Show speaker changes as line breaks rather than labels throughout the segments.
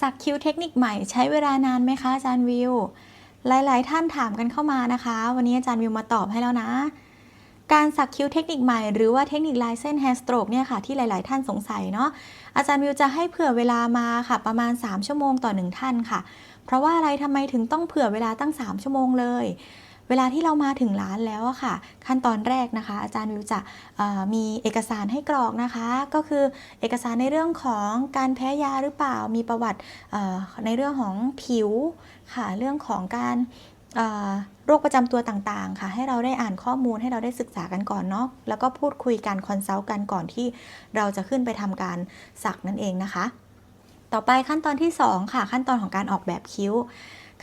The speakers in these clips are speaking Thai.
สักคิ้วเทคนิคใหม่ใช้เวลานานไหมคะอาจารย์วิว หลายๆ ท่านถามกันเข้ามานะคะ วันนี้อาจารย์วิวมาตอบให้แล้วนะ การสักคิ้วเทคนิคใหม่หรือว่าเทคนิคลายเส้นแฮร์สโตรกเนี่ยค่ะที่หลาย ๆ ท่านสงสัยเนาะอาจารย์วิวจะให้เผื่อเวลามาค่ะประมาณ 3 ชั่วโมงต่อ 1 ท่านค่ะ เพราะว่าอะไรทำไมถึงต้องเผื่อเวลาตั้ง 3 ชั่วโมงเลย เวลาที่เรามาถึงร้านแล้วอะค่ะ ขั้นตอนแรกนะคะ อาจารย์วิวจะมีเอกสารให้กรอกนะคะ ก็คือเอกสารในเรื่องของการแพ้ยาหรือเปล่า มีประวัติในเรื่องของผิวค่ะ เรื่องของการโรคประจำตัวต่างๆ ค่ะ ให้เราได้อ่านข้อมูลให้เราได้ศึกษากันก่อนเนาะ แล้วก็พูดคุยกันคอนซัลท์กันก่อนที่เราจะขึ้นไปทำการสักนั่นเองนะคะ ต่อไปขั้นตอนที่ 2 ค่ะ ขั้นตอนของการออกแบบคิ้ว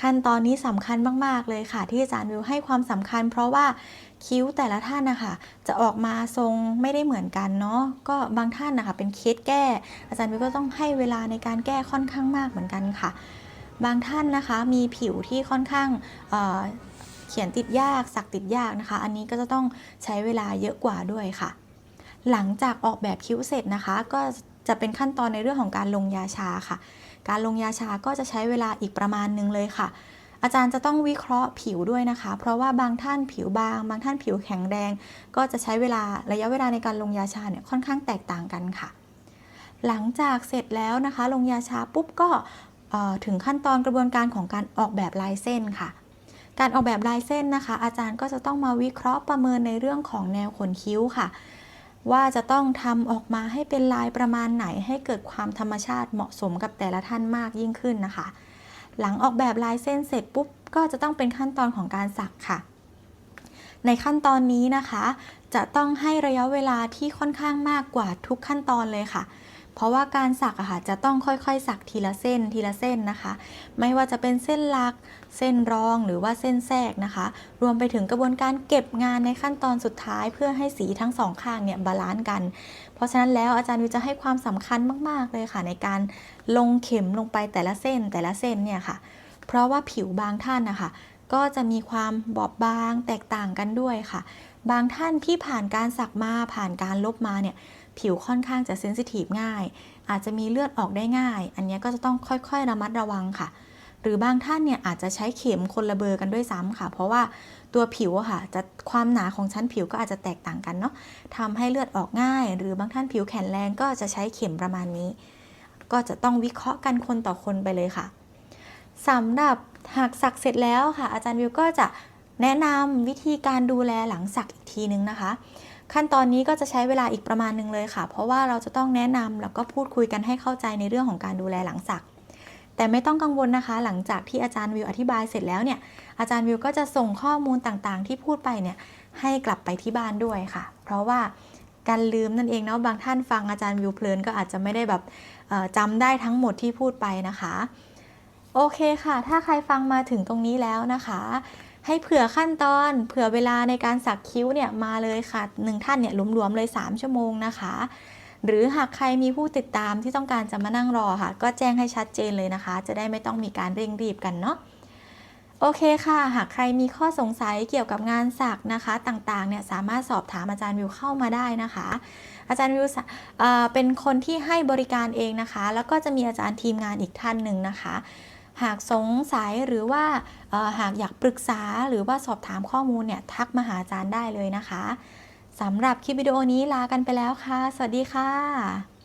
ขั้นตอนนี้สำคัญมาก ๆ เลยค่ะ ที่อาจารย์วิวให้ความสำคัญ เพราะว่าคิ้วแต่ละท่านนะคะจะออกมาทรงไม่ได้เหมือนกันเนาะก็บางท่านนะคะเป็นเคสแก้ อาจารย์วิวก็ต้องให้เวลาในการแก้ค่อนข้างมากเหมือนกันค่ะ บางท่านนะคะมีผิวที่ค่อนข้างเเขียนติดยากสักติดยากนะคะ อันนี้ก็จะต้องใช้เวลาเยอะกว่าด้วยค่ะ หลังจากออกแบบคิ้วเสร็จนะคะ ก็ จะเป็นขั้นตอนในเรื่องของการลงยาชาค่ะ การลงยาชาก็จะใช้เวลาอีกประมาณนึงเลยค่ะ อาจารย์จะต้องวิเคราะห์ผิวด้วยนะคะ เพราะว่าบางท่านผิวบาง บางท่านผิวแข็งแรง ก็จะใช้เวลาระยะเวลาในการลงยาชาเนี่ยค่อนข้างแตกต่างกันค่ะ หลังจากเสร็จแล้วนะคะ ลงยาชาปุ๊บก็ถึงขั้นตอนกระบวนการของการออกแบบลายเส้นค่ะ การออกแบบลายเส้นนะคะ อาจารย์ก็จะต้องมาวิเคราะห์ประเมินในเรื่องของแนวขนคิ้วค่ะ ว่าจะต้องทำออกมาให้เป็นลายประมาณไหนให้เกิดความธรรมชาติเหมาะสมกับแต่ละท่านมากยิ่งขึ้นนะคะ หลังออกแบบลายเส้นเสร็จปุ๊บก็จะต้องเป็นขั้นตอนของการสักค่ะ ในขั้นตอนนี้นะคะ จะต้องให้ระยะเวลาที่ค่อนข้างมากกว่าทุกขั้นตอนเลยค่ะ เพราะว่าการสักอะค่ะจะต้องค่อยๆ สักทีละเส้นทีละเส้นนะคะ ไม่ว่าจะเป็นเส้นหลัก เส้นรองหรือว่าเส้นแทรกนะคะ รวมไปถึงกระบวนการเก็บงานในขั้นตอนสุดท้าย เพื่อให้สีทั้งสองข้างเนี่ยบาลานซ์กัน เพราะฉะนั้นแล้วอาจารย์วิวจะให้ความสำคัญมากๆเลยค่ะ ในการลงเข็มลงไปแต่ละเส้นแต่ละเส้นเนี่ยค่ะ เพราะว่าผิวบางท่านนะคะก็จะมีความบอบบางแตกต่างกันด้วยค่ะ บางท่านที่ผ่านการสักมาผ่านการลบมาเนี่ย ผิวค่อนข้างจะเซนซิทีฟง่าย อาจจะมีเลือดออกได้ง่าย อันนี้ก็จะต้องค่อยๆ ระมัดระวังค่ะ หรือบางท่านเนี่ยอาจจะใช้เข็มคนละเบอร์กันด้วยซ้ำค่ะ เพราะว่าตัวผิวค่ะจะความหนาของชั้นผิวก็อาจจะแตกต่างกันเนาะทำให้เลือดออกง่าย หรือบางท่านผิวแข็งแรงก็จะใช้เข็มประมาณนี้ ก็จะต้องวิเคราะห์กันคนต่อคนไปเลยค่ะสำหรับหากสักเสร็จแล้วค่ะ อาจารย์วิวก็จะแนะนำวิธีการดูแลหลังสักอีกทีนึงนะคะ ขั้นตอนนี้ก็จะใช้เวลาอีกประมาณหนึงเลยค่ะ เพราะว่าเราจะต้องแนะนำแล้วก็พูดคุยกันให้เข้าใจในเรื่องของการดูแลหลังสัก แต่ไม่ต้องกังวลนะคะ หลังจากที่อาจารย์วิวอธิบายเสร็จแล้วเนี่ย อาจารย์วิวก็จะส่งข้อมูลต่างๆ ที่พูดไปเนี่ยให้กลับไปที่บ้านด้วยค่ะ เพราะว่าการลืมนั่นเองเนาะ บางท่านฟังอาจารย์วิวเพลินก็อาจจะไม่ได้แบบเอ่อจำได้ทั้งหมดที่พูดไปนะคะ โอเคค่ะ ถ้าใครฟังมาถึงตรงนี้แล้วนะคะ ให้เผื่อขั้นตอน เผื่อเวลาในการสักคิ้วเนี่ยมาเลยค่ะหนึ่งท่านเนี่ยรวมๆเลย 3 ชั่วโมงนะคะ หรือหากใครมีผู้ติดตามที่ต้องการจะมานั่งรอค่ะ ก็แจ้งให้ชัดเจนเลยนะคะ จะได้ไม่ต้องมีการเร่งรีบกันเนาะโอเคค่ะ หากใครมีข้อสงสัยเกี่ยวกับงานสักนะคะ ต่างๆเนี่ยสามารถสอบถามอาจารย์วิวเข้ามาได้นะคะ อาจารย์วิวเเป็นคนที่ให้บริการเองนะคะ แล้วก็จะมีอาจารย์ทีมงานอีกท่านหนึ่งนะคะ หากสงสัยหรือว่าหากอยากปรึกษาหรือว่าสอบถามข้อมูลเนี่ยทักมาหาอาจารย์ได้เลยนะคะสำหรับคลิปวิดีโอนี้ลากันไปแล้วค่ะ สวัสดีค่ะ